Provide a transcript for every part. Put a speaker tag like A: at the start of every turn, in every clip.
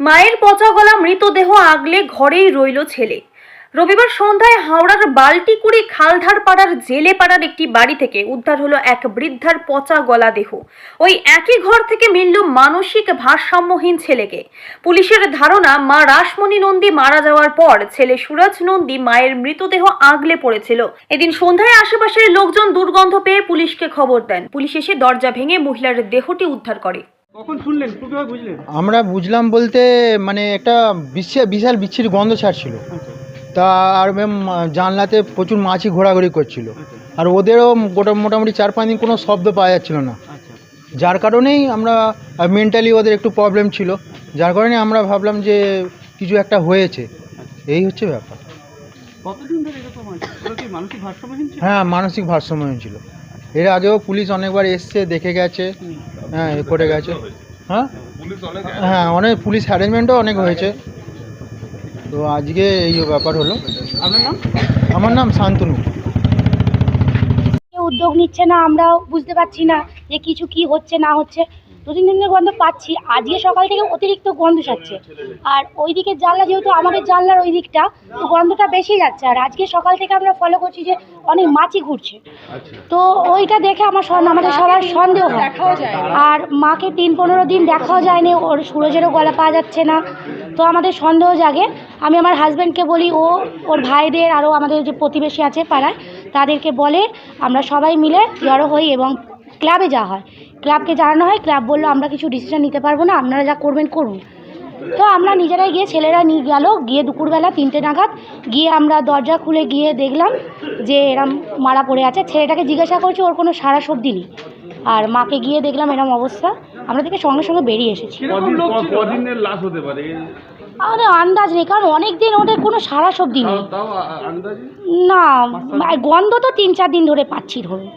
A: মায়ের পচা গলা মৃতদেহ আগলে ঘরেই রইল ছেলে। রবিবার সন্ধ্যায় হাওড়ার বাল্টিকুড়ি খালধার পাড়ার জেলে পাড়ার একটি বাড়ি থেকে উদ্ধার হলো এক বৃদ্ধার পচা গলা দেহ। ওই একই ঘর থেকে মিলল মানসিক ভারসাম্যহীন ছেলেকে। পুলিশের ধারণা, মা রাসমণি নন্দী মারা যাওয়ার পর ছেলে সুরজ নন্দী মায়ের মৃতদেহ আগলে পড়েছিল। এদিন সন্ধ্যায় আশেপাশের লোকজন দুর্গন্ধ পেয়ে পুলিশকে খবর দেন। পুলিশ এসে দরজা ভেঙে মহিলার দেহটি উদ্ধার করে।
B: কখন শুনলেন? কীভাবে বুঝলেন।
C: আমরা বুঝলাম বলতে মানে একটা বিশাল বিশাল বিচ্ছিরি গন্ধ ছাড়ছিল।
B: আচ্ছা।
C: তা আর ম্যাম জানলাতে প্রচুর মাছি ঘোরাঘুরি করছিল।
B: আচ্ছা।
C: আর ওদেরও গোটা মোটামুটি চার পাঁচ দিন কোনো শব্দ পাওয়া যাচ্ছিল না।
B: আচ্ছা।
C: যার কারণেই আমরা মেন্টালি ওদের একটু প্রবলেম ছিল। যার কারণে আমরা ভাবলাম যে কিছু একটা হয়েছে। এই হচ্ছে ব্যাপার। হ্যাঁ? মানসিক ভারসাম্যহীন ছিল? এর আগেও পুলিশ অনেকবার এসছে দেখে গেছে। হ্যাঁ এ করে গেছে। হ্যাঁ? হ্যাঁ অনেক পুলিশ অ্যারেঞ্জমেন্টও অনেক হয়েছে। তো আজকে এই ব্যাপার হলো।
B: আপনার নাম?
C: আমার নাম শান্তনু।
D: উদ্যোগ নিচ্ছে না আমরাও বুঝতে পারছি না যে কিছু কি হচ্ছে না হচ্ছে। দু তিন দিনের গন্ধ পাচ্ছি। আজকে সকাল থেকে অতিরিক্ত গন্ধ ছাড়ছে। আর ওই দিকের জানলা যেহেতু আমাদের জানলার ওই দিকটা তো গন্ধটা বেশি যাচ্ছে। আর আজকে সকাল থেকে আমরা ফলো করছি যে অনেক মাছি ঘুরছে। তো ওইটা দেখে আমার আমাদের সবার সন্দেহ হয়। আর মাকে তিন পনেরো দিন দেখাও যায়নি। ওর সুরজেরও গলা পাওয়া যাচ্ছে না। তো আমাদের সন্দেহ জাগে। আমি আমার হাজব্যান্ডকে বলি ও ওর ভাইদের আরও আমাদের যে প্রতিবেশী আছে পাড়ায় তাদেরকে বলে আমরা সবাই মিলে জড়ো হই এবং ক্লাবে যাওয়া হয়। ক্লাবকে জানানো হয় ক্লাব বলল আমরা কিছু ডিসিশন নিতে পারব না আপনারা যা করবেন করুন। তো আমরা নিজেরাই গিয়ে ছেলেরা নিয়ে গেল গিয়ে দুপুরবেলা তিনটে নাগাদ গিয়ে আমরা দরজা খুলে গিয়ে দেখলাম যে এরম মারা পড়ে আছে। ছেলেটাকে জিজ্ঞাসা করছি ওর কোনো সারা সবজি নেই? আর মাকে গিয়ে দেখলাম এরম অবস্থা। আমরা থেকে সঙ্গে সঙ্গে বেরিয়ে এসেছি। আমাদের আন্দাজ নেই কারণ অনেক দিন ওদের কোনো সারা সবজি নেই। না গন্ধ তো তিন চার দিন ধরে পাচ্ছি ধরুন।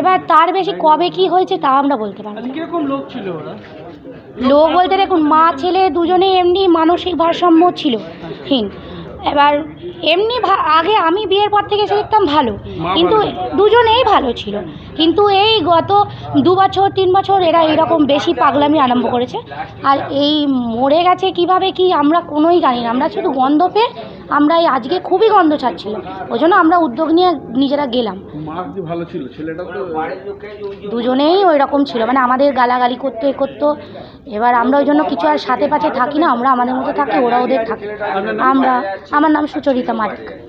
D: এবার তার বেশি কবে কি হয়েছে তা আমরা বলতে পারব
B: আচ্ছা লোক ছিল ওরা?
D: লোক বলতে দেখুন মা ছেলে দুজনেই এমনি মানসিক ভারসাম্য ছিল হীন। এবার এমনি আগে আমি বিয়ের পর থেকে এসে দেখতাম ভালো কিন্তু দুজনেই ভালো ছিল। কিন্তু এই গত দু বছর তিন বছর এরা এরকম বেশি পাগলামি আরম্ভ করেছে। আর এই মরে গেছে কীভাবে কি আমরা কোনোই জানি না। আমরা শুধু গন্ধ পেয়ে আমরা এই আজকে খুবই গন্ধ ছাড়ছিল। ওই জন্য আমরা উদ্যোগ নিয়ে নিজেরা গেলাম।
E: ভালো ছিল? ছেলেটা
D: দুজনেই ওই রকম ছিল। মানে আমাদের গালাগালি করতো এ করতো এবার আমরা ওই জন্য কিছু আর সাথে পাশে থাকি না আমরা আমাদের মতো থাকি ওরা ওদের থাকে আমরা আমার নাম সুচরিতা মালিক।